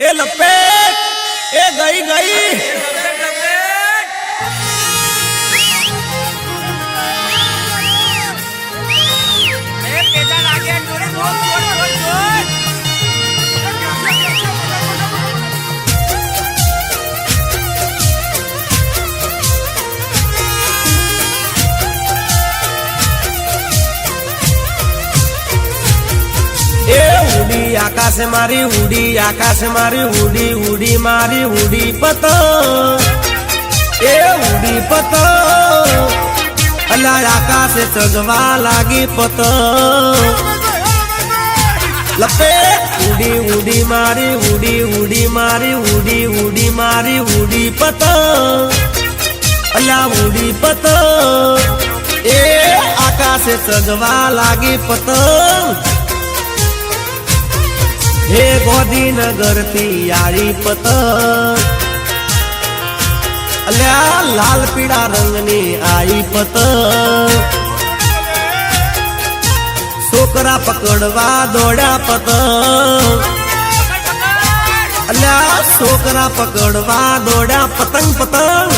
એ લપેટ એ ગઈ ગઈ. આકાશે મારી ઉડી આકાશે મારી ઉડી ઉડી મારી ઉડી પતંગ. એ ઉડી પતંગ. અલા આકાશે ચગવા લાગી પતંગ. લપે ઉડી ઉડી મારી ઉડી ઉડી મારી ઉડી ઉડી મારી ઉડી પતંગ. અલા ઉડી પતંગ. એ આકાશે ચગવા લાગી પતંગ. હે ગોધીનગરથી આળી પતંગ. અલ્યા, લાલ પીળા રંગની આઈ પતંગ. છોકરા પકડવા દોડ્યા પતંગ. અલ્યા, છોકરા પકડવા દોડ્યા પતંગ પતંગ.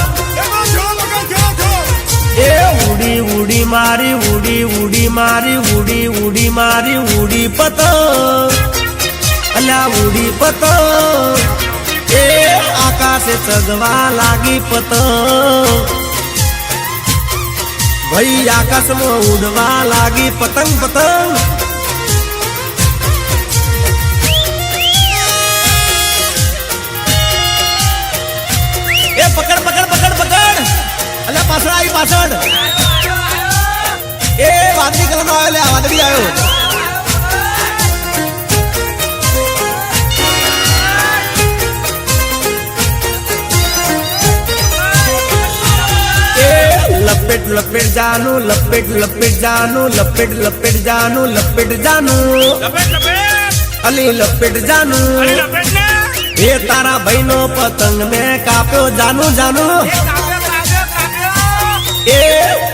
એ ઉડી ઉડી મારી, ઉડી ઉડી મારી, ઉડી ઉડી મારી, ઉડી પતંગ. અલ્યા ઉડી પતંગ એ આકાશે ચગવા લાગી પતંગ ભાઈ આકાશમાં ઉડવા લાગી પતંગ પતંગ. એ પકડ પકડ પકડ પકડ. અલ્યા પાછળ આવી પાછળ. એ વાદળી કલર નો આવ્યો વાદળી આવ્યો લપેટ લપેટ જાનું લપેટ લપેટ જાનું લપેટ લપેટ જાનું લપેટ જાનું. અલી લપેટ જાનું. એ તારા ભાઈનો પતંગ મેં કાપ્યો જાનું જાનું. એ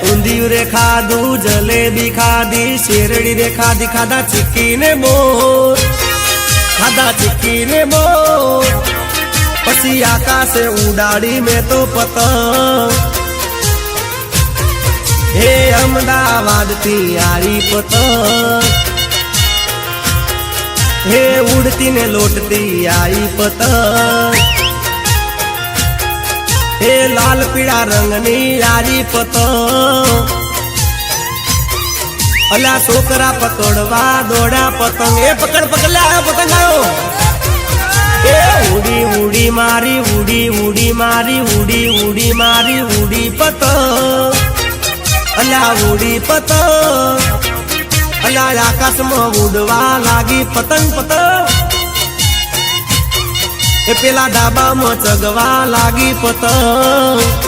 ઊંધિયું રે ખાધું જલેબી ખાધી શેરડી રે ખાધી ખાધા ચીક્કી ને મોર ખાધા ચીક્કી ને મોર પછી આકાશે ઉડાડી મેં તો પતંગ. હે અમદાવાદથી આરી પતંગ. હે ઉડતી ને લોટતી આઈ પતંગ. હે લાલ પીળા રંગની આરી પતંગ. અલા છોકરા પકડવા દોડા પતંગ. એ પકડ પકડ પતંગ આવ્યો એ ઉડી ઉડી મારી, ઉડી ઉડી મારી, ઉડી ઉડી મારી, ઉડી પતંગ. અલા ઉડી પતંગ. અલા આકાશમાં ઉડવા લાગી પતંગ પતંગ. એ પેલા ડાબામાં ચગવા લાગી પતંગ.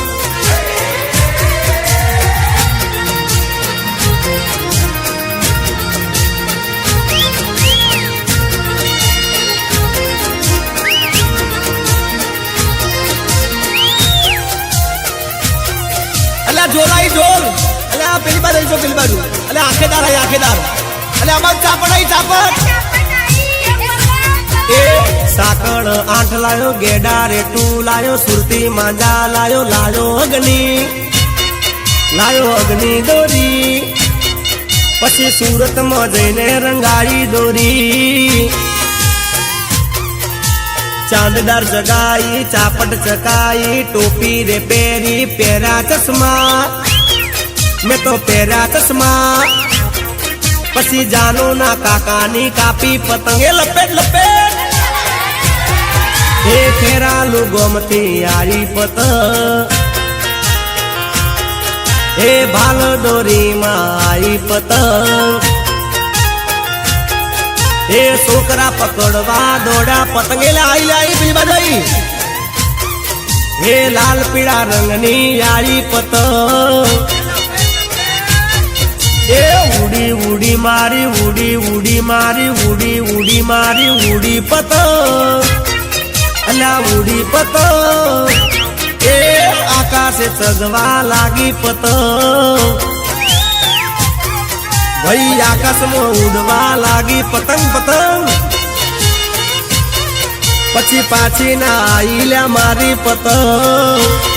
ચાપડ એ સાકળ આઠ લાયો ગેડા રેટુ લાયો સુરતી માંજા લાયો લાયો અગ્નિ. લાયો અગ્નિ દોરી. પછી સુરતમાં જઈને રંગાળી દોરી. ચાંદદાર જગાઈ ચાપટ ચકાઈ ટોપી રે પહેરી પહેરા ચશ્મા. મેં તો પહેરા ચશ્મા. પછી જાનો ના કાકાની કાપી પતંગે. લપેટ લપેટ. એ ફેરાલું ગોમતી આરી પતંગ. એ ભાલ દોરીમાં આઈ પતંગ. એ છોકરા પકડવા દોડા પતંગે. લાઈ લાઈ, પેલી બાજુ એ લાલ પીળા રંગની યારી પતંગ. એ ઉડી ઉડી મારી ઉડી ઉડી મારી ઉડી ઉડી મારી ઉડી પતંગ અલા ઉડી પતંગ એ આકાશે ચગવા લાગી પતંગ ભાઈ આકાશમાં ઉડવા લાગી પતંગ પતંગ પછી પાછી ના આઈ લ્યા મારી પતંગ